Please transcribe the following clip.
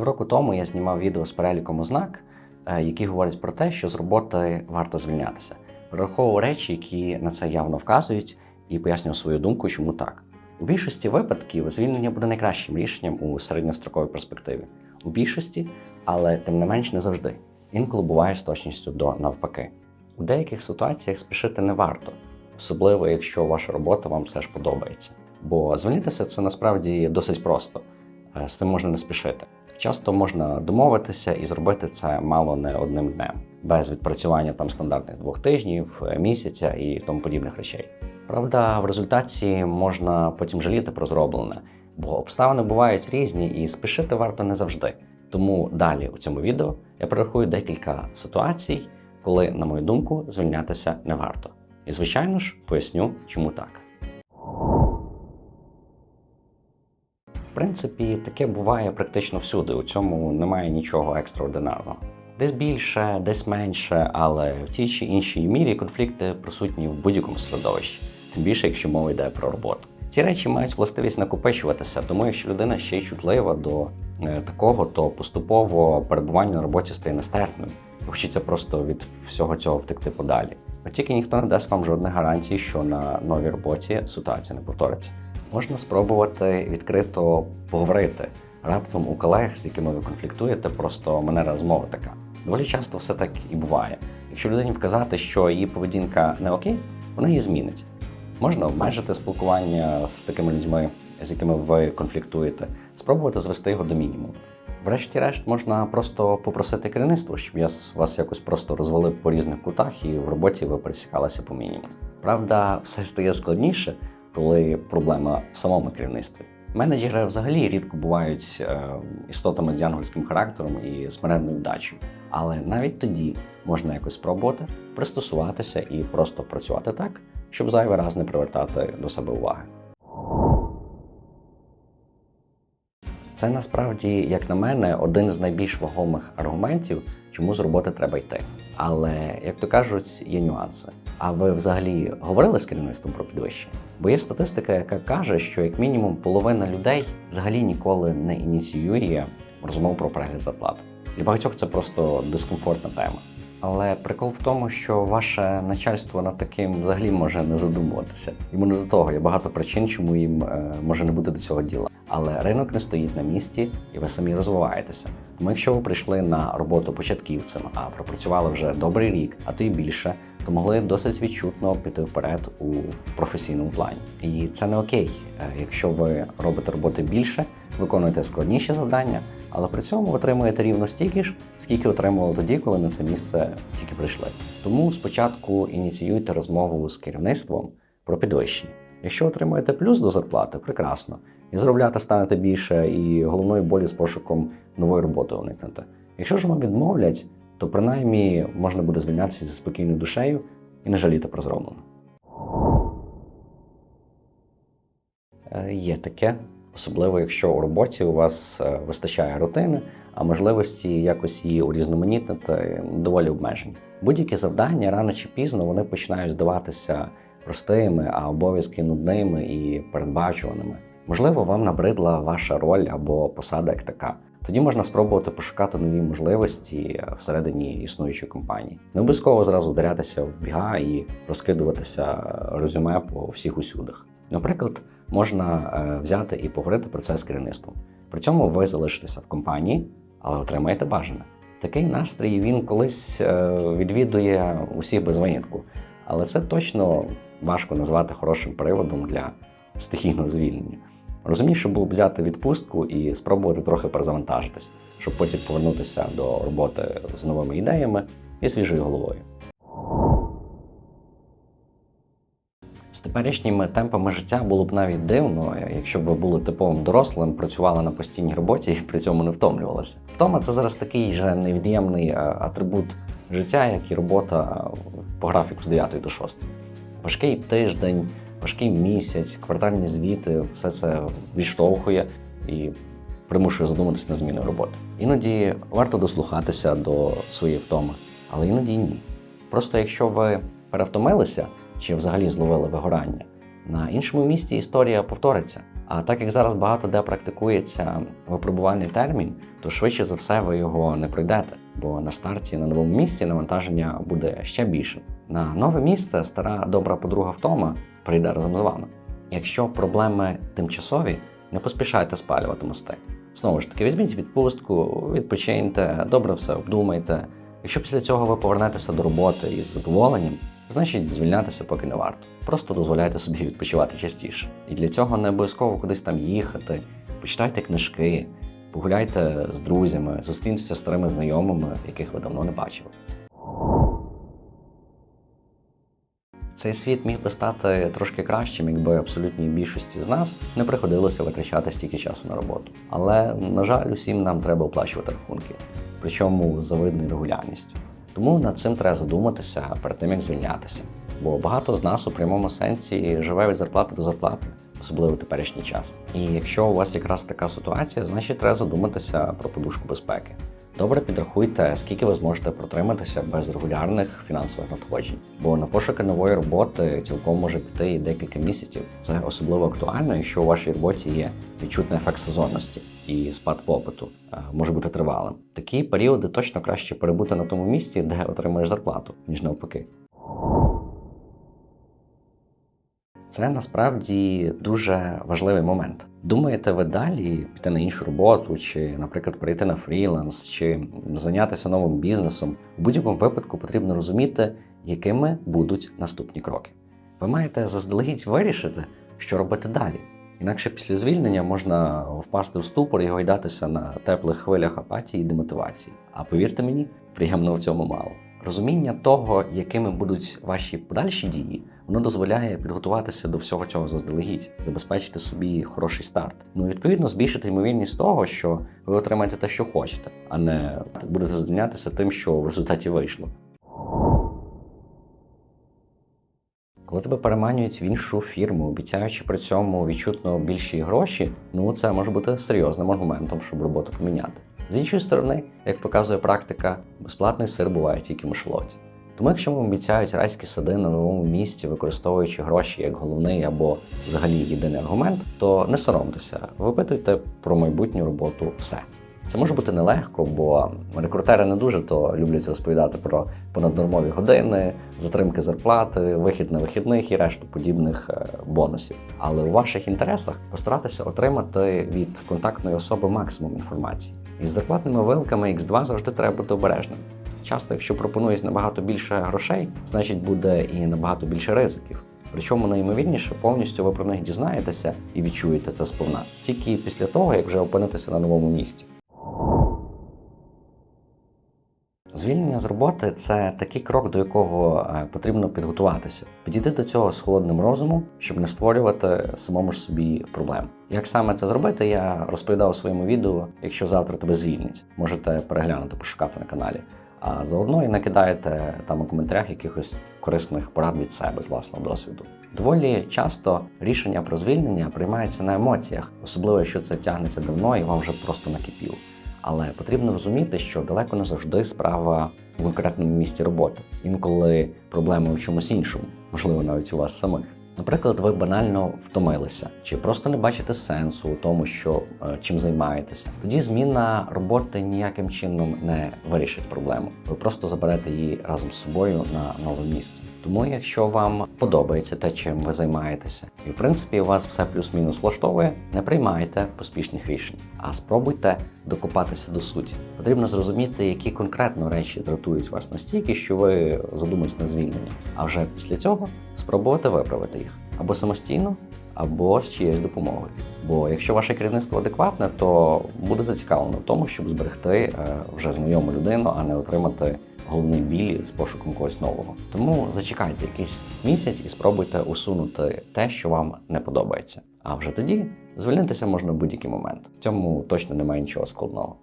Півроку тому я знімав відео з переліком ознак, е, які говорять про те, що з роботи варто звільнятися. Перераховував речі, які на це явно вказують, і пояснював свою думку, чому так. У більшості випадків звільнення буде найкращим рішенням у середньостроковій перспективі. У більшості, але тим не менш не завжди. Інколи буває з точністю до навпаки. У деяких ситуаціях спішити не варто, особливо якщо ваша робота вам все ж подобається. Бо звільнитися це насправді досить просто, Е, з цим можна не спішити. Часто можна домовитися і зробити це мало не одним днем, без відпрацювання там стандартних двох тижнів, е, місяця і тому подібних речей. Правда, в результаті можна потім жаліти про зроблене, бо обставини бувають різні і спішити варто не завжди. Тому далі у цьому відео я перерахую декілька ситуацій, коли, на мою думку, звільнятися не варто. І, звичайно ж, поясню, чому так. Принципі, таке буває практично всюди. У цьому немає нічого екстраординарного. Десь більше, десь менше, але в тій чи іншій мірі конфлікти присутні в будь-якому середовищі, тим більше, якщо мова йде про роботу. Ці речі мають властивість накопичуватися, тому якщо людина ще й чутлива до е, такого, то поступово перебування на роботі стає нестерпним. Хочеться просто від всього цього втекти подалі. Тільки ніхто не дасть вам жодних гарантій, що на новій роботі ситуація не повториться. Можна спробувати відкрито поговорити. Раптом у колег, з якими ви конфліктуєте, просто манера розмови така. Доволі часто все так і буває. Якщо людині вказати, що її поведінка не окей, вона її змінить. Можна обмежити спілкування з такими людьми, з якими ви конфліктуєте, спробувати звести його до мінімуму. Врешті-решт, можна просто попросити керівництво, щоб я вас якось просто розвалив по різних кутах і в роботі ви пересікалися по мінімуму. Правда, все стає складніше, коли проблема в самому керівництві. Менеджери взагалі рідко бувають е, істотами з янгольським характером і смиренною вдачею. Але навіть тоді можна якось спробувати пристосуватися і просто працювати так, щоб зайвий раз не привертати до себе уваги. Це насправді, як на мене, один з найбільш вагомих аргументів, чому з роботи треба йти. Але, як то кажуть, є нюанси. А ви взагалі говорили з керівництвом про підвищення? Бо є статистика, яка каже, що як мінімум половина людей взагалі ніколи не ініціює розмову про перегляд зарплати. Для багатьох це просто дискомфортна тема. Але прикол в тому, що ваше начальство над таким взагалі може не задумуватися. Йому не до того є багато причин, чому їм е, може не бути до цього діла. Але ринок не стоїть на місці, і ви самі розвиваєтеся. Тому якщо ви прийшли на роботу початківцем, а пропрацювали вже добрий рік, а то й більше, то могли досить відчутно піти вперед у професійному плані. І це не окей, е, якщо ви робите роботи більше, виконуєте складніші завдання, але при цьому отримуєте рівно стільки ж, скільки отримували тоді, коли на це місце тільки прийшли. Тому спочатку ініціюйте розмову з керівництвом про підвищення. Якщо отримуєте плюс до зарплати, прекрасно. І заробляти станете більше, і головної болі з пошуком нової роботи уникнете. Якщо ж вам відмовлять, то принаймні можна буде звільнятися зі спокійною душею і не жаліти про зроблене. Е, Є таке, особливо якщо у роботі у вас е, вистачає рутини, а можливості якось її урізноманітнити доволі обмежені. Будь-які завдання рано чи пізно вони починають здаватися простими, а обов'язки нудними і передбачуваними. Можливо, вам набридла ваша роль або посада як така. Тоді можна спробувати пошукати нові можливості всередині існуючої компанії. Не обов'язково зразу вдарятися в біга і розкидуватися резюме по всіх усюдах. Наприклад, можна е, взяти і поговорити про це з керівництвом. При цьому ви залишитеся в компанії, але отримаєте бажане. Такий настрій він колись е, відвідує усіх без винятку, але це точно важко назвати хорошим приводом для стихійного звільнення. Розумніше було б взяти відпустку і спробувати трохи перезавантажитись, щоб потім повернутися до роботи з новими ідеями і свіжою головою. З теперішніми темпами життя було б навіть дивно, якщо б ви були типовим дорослим, працювали на постійній роботі і при цьому не втомлювалися. Втома це зараз такий же невід'ємний е, атрибут життя, як і робота по графіку з 9 до 6. Важкий тиждень, важкий місяць, квартальні звіти, все це відштовхує і примушує задуматись на зміну роботи. Іноді варто дослухатися до своєї втоми, але іноді ні. Просто якщо ви перевтомилися чи взагалі зловили вигорання, на іншому місці історія повториться. А так як зараз багато де практикується випробувальний термін, то швидше за все ви його не пройдете, бо на старті на новому місці навантаження буде ще більшим. На нове місце стара добра подруга втома прийде разом з вами. Якщо проблеми тимчасові, не поспішайте спалювати мости. Знову ж таки, візьміть відпустку, відпочиньте, добре все обдумайте. Якщо після цього ви повернетеся до роботи із задоволенням, значить звільнятися поки не варто. Просто дозволяйте собі відпочивати частіше. І для цього не обов'язково кудись там їхати, почитайте книжки, погуляйте з друзями, зустріньтеся з старими знайомими, яких ви давно не бачили. Цей світ міг би стати трошки кращим, якби абсолютній більшості з нас не приходилося витрачати стільки часу на роботу. Але, на жаль, усім нам треба оплачувати рахунки, причому з завидною регулярністю. Тому над цим треба задуматися перед тим, як звільнятися. Бо багато з нас у прямому сенсі живе від зарплати до зарплати, особливо в теперішній час. І якщо у вас якраз така ситуація, значить треба задуматися про подушку безпеки. Добре підрахуйте, скільки ви зможете протриматися без регулярних фінансових надходжень. Бо на пошуки нової роботи цілком може піти і декілька місяців. Це особливо актуально, якщо у вашій роботі є відчутний ефект сезонності і спад попиту е, може бути тривалим. Такі періоди точно краще перебути на тому місці, де отримаєш зарплату, ніж навпаки. Це насправді дуже важливий момент. Думаєте ви далі піти на іншу роботу, чи, наприклад, перейти на фріланс, чи зайнятися новим бізнесом? У будь-якому випадку потрібно розуміти, якими будуть наступні кроки. Ви маєте заздалегідь вирішити, що робити далі. Інакше після звільнення можна впасти в ступор і гойдатися на теплих хвилях апатії і демотивації. А повірте мені, приємно в цьому мало. Розуміння того, якими будуть ваші подальші дії, воно дозволяє підготуватися до всього цього заздалегідь, забезпечити собі хороший старт. Ну відповідно збільшити ймовірність того, що ви отримаєте те, що хочете, а не будете задовольнятися тим, що в результаті вийшло. Коли тебе переманюють в іншу фірму, обіцяючи при цьому відчутно більші гроші, ну це може бути серйозним аргументом, щоб роботу поміняти. З іншої сторони, як показує практика, безплатний сир буває тільки в мишлоті. Тому, якщо вам обіцяють райські сади на новому місці, використовуючи гроші як головний або взагалі єдиний аргумент, то не соромтеся, випитуйте про майбутню роботу все. Це може бути нелегко, бо рекрутери не дуже то люблять розповідати про понаднормові години, затримки зарплати, вихід на вихідних і решту подібних е, бонусів. Але у ваших інтересах постаратися отримати від контактної особи максимум інформації. Із зарплатними вилками X2 завжди треба бути обережним. Часто, якщо пропонують набагато більше грошей, значить буде і набагато більше ризиків. Причому найімовірніше повністю ви про них дізнаєтеся і відчуєте це сповна тільки після того, як вже опинитеся на новому місці. Звільнення з роботи це такий крок, до якого е, потрібно підготуватися. Підійти до цього з холодним розумом, щоб не створювати самому ж собі проблем. Як саме це зробити, я розповідав у своєму відео. Якщо завтра тебе звільнять, можете переглянути, пошукати на каналі. А заодно і накидаєте там у коментарях якихось корисних порад від себе з власного досвіду. Доволі часто рішення про звільнення приймається на емоціях, особливо якщо це тягнеться давно і вам вже просто накипіло. Але потрібно розуміти, що далеко не завжди справа в конкретному місці роботи. Інколи проблема в чомусь іншому, можливо, навіть у вас самих. Наприклад, ви банально втомилися, чи просто не бачите сенсу у тому, що е, чим займаєтеся. Тоді зміна роботи ніяким чином не вирішить проблему. Ви просто заберете її разом з собою на нове місце. Тому, якщо вам подобається те, чим ви займаєтеся, і в принципі у вас все плюс-мінус влаштовує, не приймайте поспішних рішень, а спробуйте докопатися до суті. Потрібно зрозуміти, які конкретно речі дратують вас настільки, що ви задумаєтесь на звільнення. А вже після цього спробувати виправити їх або самостійно, або з чиєюсь допомогою. Бо якщо ваше керівництво адекватне, то буде зацікавлено в тому, щоб зберегти е, вже знайому людину, а не отримати головний біль з пошуком когось нового. Тому зачекайте якийсь місяць і спробуйте усунути те, що вам не подобається. А вже тоді звільнитися можна в будь-який момент. В цьому точно немає нічого складного.